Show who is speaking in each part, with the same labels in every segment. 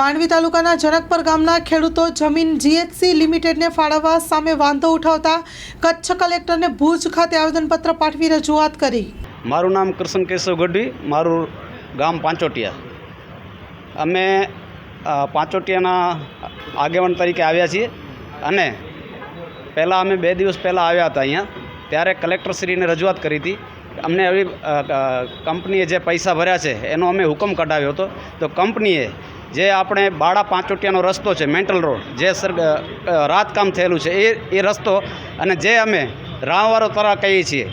Speaker 1: માંડવી તાલુકાના જનકપર ગામના ખેડૂતો જમીન જીએચસી લિમિટેડને ફાળવવા સામે વાંધો ઉઠાવતા કચ્છ કલેક્ટરને ભુજ ખાતે આવેદનપત્ર પાઠવી રજૂઆત કરી.
Speaker 2: મારું નામ કૃષ્ણ કેશવ ગઢવી, મારું ગામ પાંચોટિયા. અમે પાંચોટિયાના આગેવાન તરીકે આવ્યા છીએ અને પહેલાં અમે બે દિવસ પહેલાં આવ્યા હતા અહીંયા. ત્યારે કલેક્ટરશ્રીને રજૂઆત કરી હતી. અમને એવી કંપનીએ જે પૈસા ભર્યા છે, એનો અમે હુકમ કઢાવ્યો હતો. તો કંપનીએ જે આપણે બાળા પાંચોટિયાનો રસ્તો છે મેન્ટલ રોડ જે સર રાતકામ થયેલું છે એ એ રસ્તો અને જે અમે રામવારો તળાવ કહીએ છીએ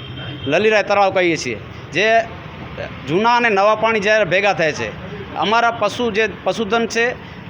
Speaker 2: લલીરાય તળાવ કહીએ છીએ જે જૂના અને નવા પાણી જ્યારે ભેગા થાય છે અમારા પશુ જે પશુધન છે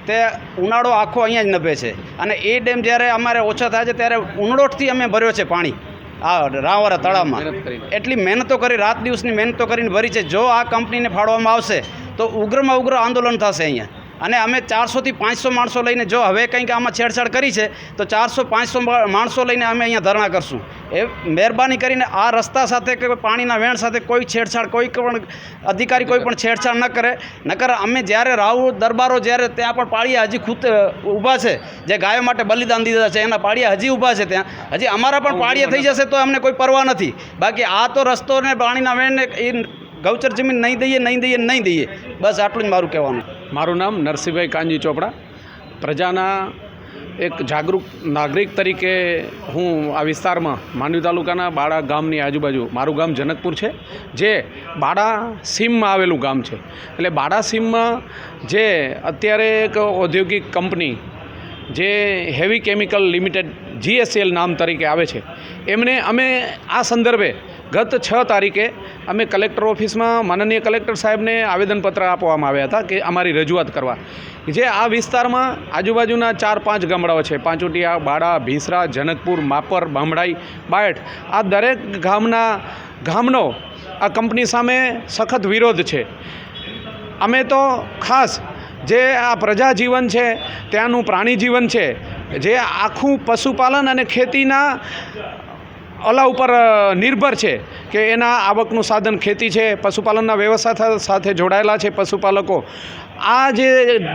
Speaker 2: તે ઉનાળો આખો અહીંયા જ નભે છે અને એ ડેમ જ્યારે અમારે ઓછો થાય છે ત્યારે ઉનડોટથી અમે ભર્યો છે પાણી આ રાવવારા તળાવમાં. એટલી મહેનતો કરી રાત દિવસની મહેનતો કરીને ભરી છે જો આ કંપનીને ફાળવામાં આવશે તો ઉગ્રમાં ઉગ્ર આંદોલન થશે અહીંયા. અને અમે ચારસોથી પાંચસો માણસો લઈને જો હવે કંઈક આમાં છેડછાડ કરી છે, તો ચારસો પાંચસો માણસો લઈને અમે અહીંયા ધરણા કરશું. એ મહેરબાની કરીને આ રસ્તા સાથે કે પાણીના વેણ સાથે કોઈ છેડછાડ, કોઈ પણ અધિકારી કોઈ પણ છેડછાડ ન કરે. નકર અમે જ્યારે રાહુ દરબારો જ્યારે ત્યાં પણ પાળિયા હજી ખુદ ઊભા છે, જે ગાયો માટે બલિદાન દીધા છે, એના પાળિયા હજી ઊભા છે ત્યાં. હજી અમારા પણ પાળીયા થઈ જશે તો અમને કોઈ પરવા નથી. બાકી આ તો રસ્તો ને પાણીના વેણને એ ગૌચર જમીન નહીં દઈએ નહીં દઈએ નહીં દઈએ. બસ આટલું જ મારું કહેવાનું.
Speaker 3: મારું નામ નરસિંહભાઈ કાંજી ચોપડા. પ્રજાના એક જાગૃત નાગરિક તરીકે હું આ વિસ્તારમાં માંડવી તાલુકાના બાળા ગામની આજુબાજુ, મારું ગામ જનકપુર છે, જે બાળા સીમમાં આવેલું ગામ છે. એટલે બાળા સીમમાં જે અત્યારે એક ઔદ્યોગિક કંપની, જે હેવી કેમિકલ લિમિટેડ જીએસએલ નામ તરીકે આવે છે, એમને અમે આ સંદર્ભે ગત છ તારીખે અમે કલેક્ટર ઓફિસમાં માનનીય કલેક્ટર સાહેબને આવેદનપત્ર આપવામાં આવ્યા હતા કે અમારી રજૂઆત કરવા. જે આ વિસ્તારમાં આજુબાજુના ચાર પાંચ ગામડાઓ છે, પાંચોટિયા, બાડા, ભીંસરા, જનકપુર, માપર, બામડાઈ બાયઠ આ દરેક ગામના ગામનો આ કંપની સામે સખત વિરોધ છે. અમે તો ખાસ જે આ પ્રજા જીવન છે, ત્યાંનું પ્રાણીજીવન છે, જે આખું પશુપાલન અને ખેતીના ઓલા ઉપર નિર્ભર છે કે એના આવકનું સાધન ખેતી છે, પશુપાલનના વ્યવસાય સાથે જોડાયેલા છે પશુપાલકો. આ જે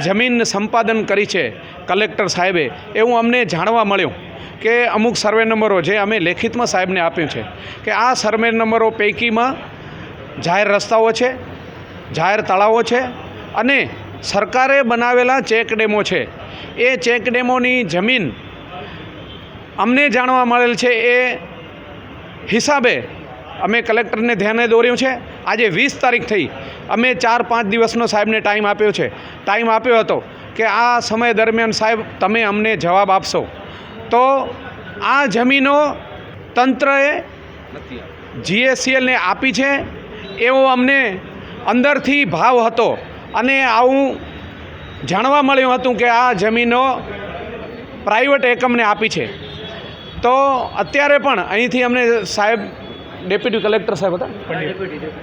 Speaker 3: જમીન સંપાદન કરી છે કલેક્ટર સાહેબે એવું અમને જાણવા મળ્યું કે અમુક સર્વે નંબરો જે અમે લેખિતમાં સાહેબને આપ્યું છે કે આ સર્વે નંબરો પૈકીમાં જાહેર રસ્તાઓ છે, જાહેર તળાવો છે અને સરકારે બનાવેલા ચેક ડેમો છે. એ ચેક ડેમોની જમીન અમને જાણવા મળેલ છે, એ હિસાબે અમે કલેક્ટરને ધ્યાને દોર્યું છે. આજે વીસ તારીખ થઈ. અમે ચાર પાંચ દિવસનો સાહેબને ટાઈમ આપ્યો છે. ટાઈમ આપ્યો હતો કે આ સમય દરમિયાન સાહેબ તમે અમને જવાબ આપશો. તો આ જમીનો તંત્રએ જીએસસીએલને આપી છે. એવો અમને અંદરથી ભાવ હતો અને આવું જાણવા મળ્યું હતું કે આ જમીનો પ્રાઇવેટ એકમને આપી છે. તો અત્યારે પણ અહીંથી અમને સાહેબ ડેપ્યુટી કલેક્ટર સાહેબ હતા?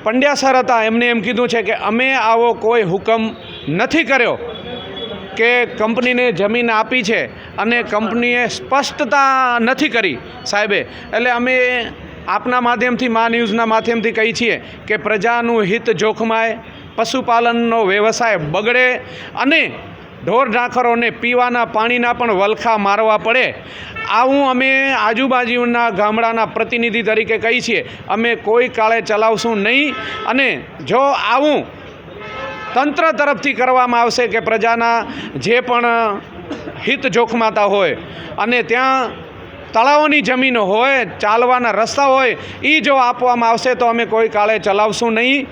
Speaker 3: પંડ્યા સર હતા એમને એમ કીધું છે કે અમે આવો કોઈ હુકમ નથી કર્યો કે કંપનીને જમીન આપી છે અને કંપનીએ સ્પષ્ટતા નથી કરી સાહેબે. એટલે અમે આપના માધ્યમથી મા ન્યૂઝના માધ્યમથી કહી છીએ કે પ્રજાનું હિત જોખમાય પશુપાલનનો વ્યવસાય બગડે અને ઢોર ઢાંખરોને પીવાના પાણીના પણ વલખા મારવા પડે. આવું અમે આજુબાજુના ગામડાના પ્રતિનિધિ તરીકે કહી છીએ. અમે કોઈ કાળે ચલાવશું નહીં અને જો આવું તંત્ર તરફથી કરવામાં આવશે કે પ્રજાના જે પણ હિત જોખમાતા હોય અને ત્યાં તળાવોની જમીનો હોય, ચાલવાના રસ્તા હોય એ જો આપવામાં આવશે તો અમે કોઈ કાળે ચલાવશું નહીં.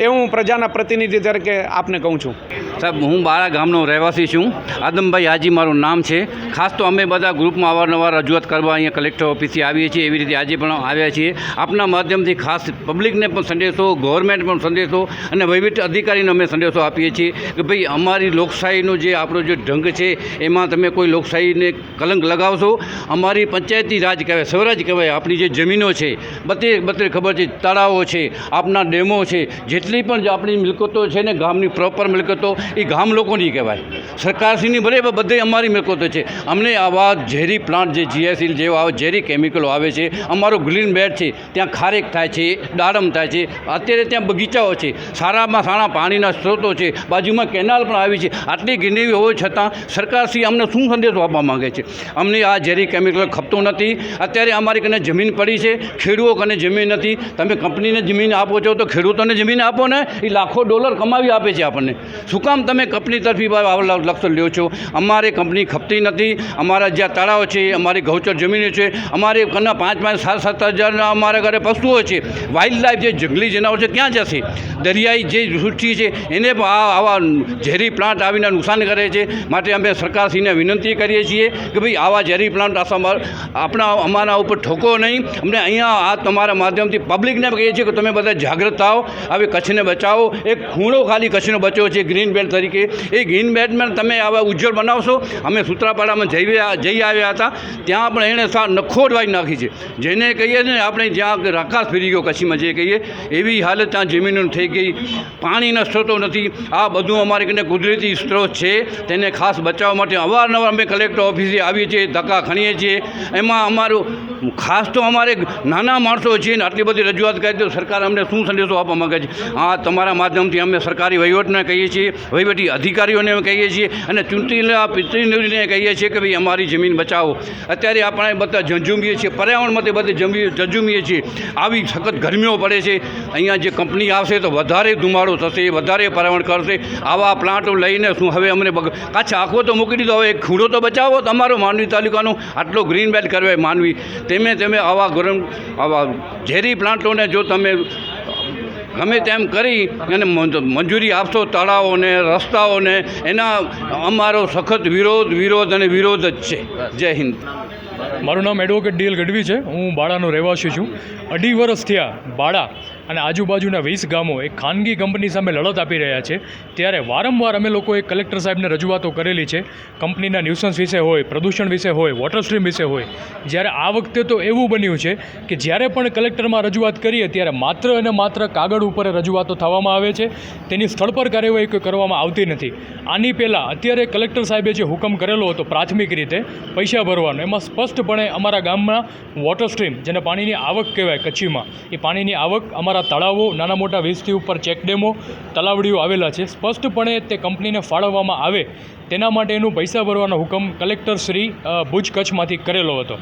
Speaker 3: એવું હું પ્રજાના પ્રતિનિધિ તરીકે આપને કહું છું.
Speaker 4: સાહેબ, હું બાળા ગામનો રહેવાસી છું. આદમભાઈ હાજી મારું નામ છે. ખાસ તો અમે બધા ગ્રુપમાં અવારનવાર રજૂઆત કરવા અહીંયા કલેક્ટર ઓફિસે આવીએ છીએ. એવી રીતે આજે પણ આવ્યા છીએ. આપના માધ્યમથી ખાસ પબ્લિકને પણ સંદેશો ગવર્મેન્ટ પણ સંદેશો અને વહીવટ અધિકારીને અમે સંદેશો આપીએ છીએ કે ભાઈ, અમારી લોકશાહીનો જે આપણો જે ઢંગ છે, એમાં તમે કોઈ લોકશાહીને કલંક લગાવશો? અમારી પંચાયતી રાજ કહેવાય, સ્વરાજ કહેવાય આપણી જે જમીનો છે બધી બધી ખબર છે, તળાવો છે, આપના ડેમો છે, જેટલી જેટલી પણ આપણી મિલકતો છે ને ગામની પ્રોપર મિલકતો, એ ગામ લોકોની કહેવાય. સરકારશ્રીની ભલે બધે અમારી મિલકતો છે. અમને આવા ઝેરી પ્લાન્ટ જે જીએસએલ જેવા ઝેરી કેમિકલો આવે છે, અમારો ગ્રીન બેડ છે, ત્યાં ખારેક થાય છે, દાડમ થાય છે, અત્યારે ત્યાં બગીચાઓ છે. સારામાં સારા પાણીના સ્ત્રોતો છે, બાજુમાં કેનાલ પણ આવી છે. આટલી ગ્રીનરી હોવા છતાં સરકારશ્રી અમને શું સંદેશો આપવા માગે છે? અમને આ ઝેરી કેમિકલ ખપતું નથી. અત્યારે અમારી કને જમીન પડી છે ખેડૂતો કને જમીન નથી. તમે કંપનીને જમીન આપો છો તો ખેડૂતોને જમીન આપો ને એ લાખો ડોલર કમાવી આપે છે આપણને. શું કામ તમે કંપની તરફી લક્ષ લ્યો છો? અમારે કંપની ખપતી નથી. અમારા જ્યાં તળાવ છે, અમારી ગૌચર જમીનો છે, અમારે ઘરના પાંચ પાંચ સાત સાત હજારના અમારા ઘરે પશુઓ છે. વાઇલ્ડ લાઈફ જે જંગલી જનાવર છે, ક્યાં જશે? દરિયાઈ જે સૃષ્ટિ છે, એને પણ આ આવા ઝેરી પ્લાન્ટ આવીને નુકસાન કરે છે. માટે અમે સરકારશ્રીને વિનંતી કરીએ છીએ કે ભાઈ આવા ઝેરી પ્લાન્ટ આપણા અમારા ઉપર ઠોકો નહીં. અમને અહીંયા આ તમારા માધ્યમથી પબ્લિકને કહીએ છીએ કે તમે બધા જાગૃત થાઓ. હવે કચ્છને બચાવો. એક ખૂણો ખાલી કચ્છનો બચ્યો છે ગ્રીન બેલ્ટ તરીકે. એ ગ્રીન બેલ્ટમાં તમે આવા ઉજ્જવળ બનાવશો. અમે સૂત્રાપાડામાં જઈ જઈ આવ્યા હતા. ત્યાં પણ એણે સા નખોડવાઈ નાખી છે. જેને કહીએ ને, આપણે જ્યાં રાકાશ ફેરી ગયો કચ્છીમાં જે કહીએ, એવી હાલત ત્યાં જમીનો થઈ ગઈ. પાણીના સ્ત્રોતો નથી. આ બધું અમારે કને કુદરતી સ્ત્રોત છે. તેને ખાસ બચાવવા માટે અવારનવાર અમે કલેક્ટર ઓફિસે આવીએ છીએ, ધક્કા ખણીએ છીએ. એમાં અમારું, ખાસ તો અમારે નાના માણસો છીએ ને, આટલી બધી રજૂઆત કરી તો સરકાર અમને શું સંદેશો આપવા માગે છે? આ તમારા માધ્યમથી અમે સરકારી વહીવટને કહીએ છીએ, વહીવટી અધિકારીઓને અમે કહીએ છીએ અને ચૂંટણીના પ્રતિનિધિને કહીએ છીએ કે ભાઈ અમારી જમીન બચાવો. અત્યારે આપણે બધા ઝંઝુમીએ છીએ પર્યાવરણ માટે બધે જમી, ઝંઝુમીએ છીએ. આવી સખત ગરમીઓ પડે છે. અહીંયા જે કંપની આવશે તો વધારે ધુમાડો થશે, વધારે પર્યાવરણ કરશે. આવા પ્લાન્ટો લઈને શું હવે અમને કચ્છ આખો તો મૂકી દીધો. હવે એક ખૂણો તો બચાવો તમારો માંડવી તાલુકાનો. આટલો ગ્રીન બેલ્ટ કરવાય માંડવી તેમે તેમે આવા ગરમ, આવા ઝેરી પ્લાન્ટોને જો તમે ગમે તેમ કરી અને મંજૂરી આપશો તળાવોને, રસ્તાઓને, એના અમારો સખત વિરોધ વિરોધ અને વિરોધ જ છે. જય હિન્દ.
Speaker 5: મારું નામ એડવોકેટ ડીએલ ગઢવી છે. હું બાળાનો રહેવાસી છું. અઢી વર્ષ થયા બાળા અને આજુબાજુના વીસ ગામો એક ખાનગી કંપની સામે લડત આપી રહ્યા છે. ત્યારે વારંવાર અમે લોકોએ કલેક્ટર સાહેબને રજૂઆતો કરેલી છે. કંપનીના ન્યુસન્સ વિશે હોય, પ્રદૂષણ વિશે હોય વોટર સ્ટ્રીમ વિશે હોય. જ્યારે આ વખતે તો એવું બન્યું છે કે જ્યારે પણ કલેક્ટરમાં રજૂઆત કરીએ ત્યારે માત્ર અને માત્ર કાગળ ઉપર રજૂઆતો થવામાં આવે છે. તેની સ્થળ પર કાર્યવાહી કોઈ કરવામાં આવતી નથી. આની પહેલાં અત્યારે કલેક્ટર સાહેબે જે હુકમ કરેલો હતો પ્રાથમિક રીતે, પૈસા ભરવાનો, એમાં સ્પષ્ટપણે અમારા ગામમાં વોટર સ્ટ્રીમ જેને પાણીની આવક કહેવાય કચ્છીમાં, એ પાણીની આવક અમારા તળાવો નાના મોટા વીસથી ઉપર ચેકડેમો તલાવડીઓ આવેલા છે. સ્પષ્ટપણે તે કંપનીને ફાળવવામાં આવે તેના માટેનું પૈસા ભરવાનો હુકમ કલેક્ટર શ્રી ભુજ કચ્છમાંથી કરેલો હતો.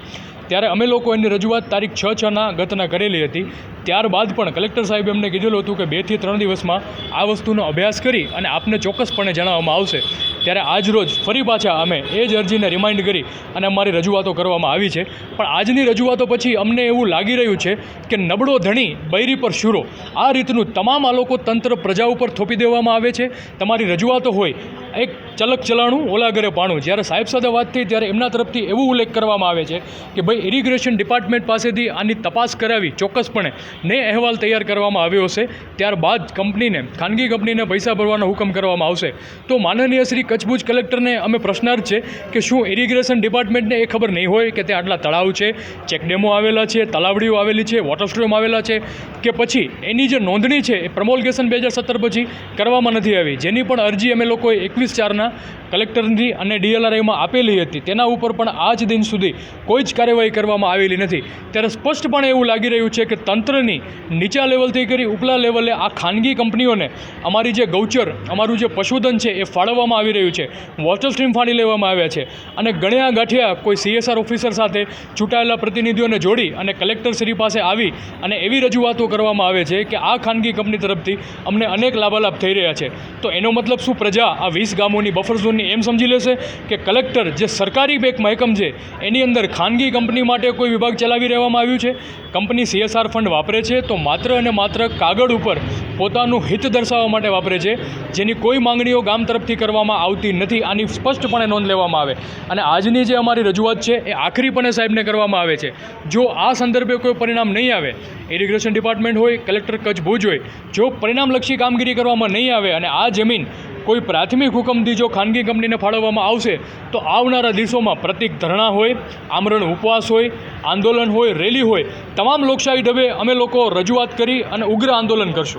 Speaker 5: ત્યારે અમે લોકો એની રજૂઆત તારીખ છ છના ગતના કરેલી હતી. ત્યારબાદ પણ કલેક્ટર સાહેબ એમને કીધેલું હતું કે બેથી ત્રણ દિવસમાં આ વસ્તુનો અભ્યાસ કરી અને આપને ચોક્કસપણે જણાવવામાં આવશે. ત્યારે આજ રોજ ફરી પાછા અમે એ જ અરજીને રિમાઇન્ડ કરી અને અમારી રજૂઆતો કરવામાં આવી છે. પણ આજની રજૂઆતો પછી અમને એવું લાગી રહ્યું છે કે નબળો ધણી બૈરી પર શૂરો. આ રીતનું તમામ આ લોકો તંત્ર પ્રજા ઉપર થોપી દેવામાં આવે છે. તમારી રજૂઆતો હોય, એક ચલક ચલક ચલાણું ઓલા ઘરે પાણું. જ્યારે સાહેબ સાથે વાત થઈ, ત્યારે એમના તરફથી એવું ઉલ્લેખ કરવામાં આવે છે કે ભાઈ ઇરિગ્રેશન ડિપાર્ટમેન્ટ પાસેથી આની તપાસ કરાવી ચોક્કસપણે ને અહેવાલ તૈયાર કરવામાં આવ્યો હશે. ત્યારબાદ કંપનીને, ખાનગી કંપનીને પૈસા ભરવાનો હુકમ કરવામાં આવશે. તો માનનીય શ્રી કચ્છભુજ કલેક્ટરને અમે પ્રશ્નાર્થ છે કે શું ઇરિગ્રેશન ડિપાર્ટમેન્ટને એ ખબર નહીં હોય કે ત્યાં આટલા તળાવ છે ચેકડેમો આવેલા છે, તલાવડીઓ આવેલી છે વોટર સ્ટ્રીમ આવેલા છે, કે પછી એની જે નોંધણી છે એ પ્રમોલગેશન બે હજાર સત્તર પછી કરવામાં નથી આવી. જેની પણ અરજી અમે લોકોએ એકવીસ ચારના કલેક્ટરની અને ડીએલઆરઆઈમાં આપેલી હતી. તેના ઉપર પણ આજ દિન સુધી કોઈ જ કાર્યવાહી કરવામાં આવેલી નથી. ત્યારે સ્પષ્ટપણે એવું લાગી રહ્યું છે કે તંત્રની નીચા લેવલથી કરી ઉપલા લેવલે આ ખાનગી કંપનીઓને અમારી જે ગૌચર, અમારું જે પશુધન છે એ ફાળવવામાં આવી રહ્યું છે. વોટર સ્ટ્રીમ ફાળી લેવામાં આવ્યા છે. અને ગણ્યા ગાંઠિયા કોઈ સીએસઆર ઓફિસર સાથે ચૂંટાયેલા પ્રતિનિધિઓને જોડી અને કલેક્ટર શ્રી પાસે આવી અને એવી રજૂઆતો કરવામાં આવે છે કે આ ખાનગી કંપની તરફથી અમને અનેક લાભાલાભ થઈ રહ્યા છે. તો એનો મતલબ શું? પ્રજા આ વીસ ગામોની બફર ઝોનની એમ સમજી લેશે કે કલેક્ટર જે સરકારી એક મહેકમ છે, એની અંદર ખાનગી કંપની માટે કોઈ વિભાગ ચલાવી રહેવામાં આવ્યું છે? કંપની સીએસઆર ફંડ વાપરે છે તો માત્ર અને માત્ર કાગળ ઉપર પોતાનું હિત દર્શાવવા માટે વાપરે છે, જેની કોઈ માંગણીઓ ગામ તરફથી કરવામાં આવતી નથી, આની સ્પષ્ટપણે નોંધ લેવામાં આવે. અને આજની જે અમારી રજૂઆત છે, એ આખરીપણે સાહેબને કરવામાં આવે છે. જો આ સંદર્ભે કોઈ પરિણામ નહીં આવે ઇરિગ્રેશન ડિપાર્ટમેન્ટ હોય, કલેક્ટર કચ્છ ભુજ હોય, જો પરિણામલક્ષી કામગીરી કરવામાં નહીં આવે અને આ જમીન કોઈ પ્રાથમિક હુકમથી જો ખાનગી કંપનીને ફાળવવામાં આવશે, તો આવનારા દિવસોમાં પ્રતિક ધરણા હોય, આમરણ ઉપવાસ હોય, આંદોલન હોય, રેલી હોય, તમામ લોકશાહી ઢબે અમે લોકો રજૂઆત કરી અને ઉગ્ર આંદોલન કરશું.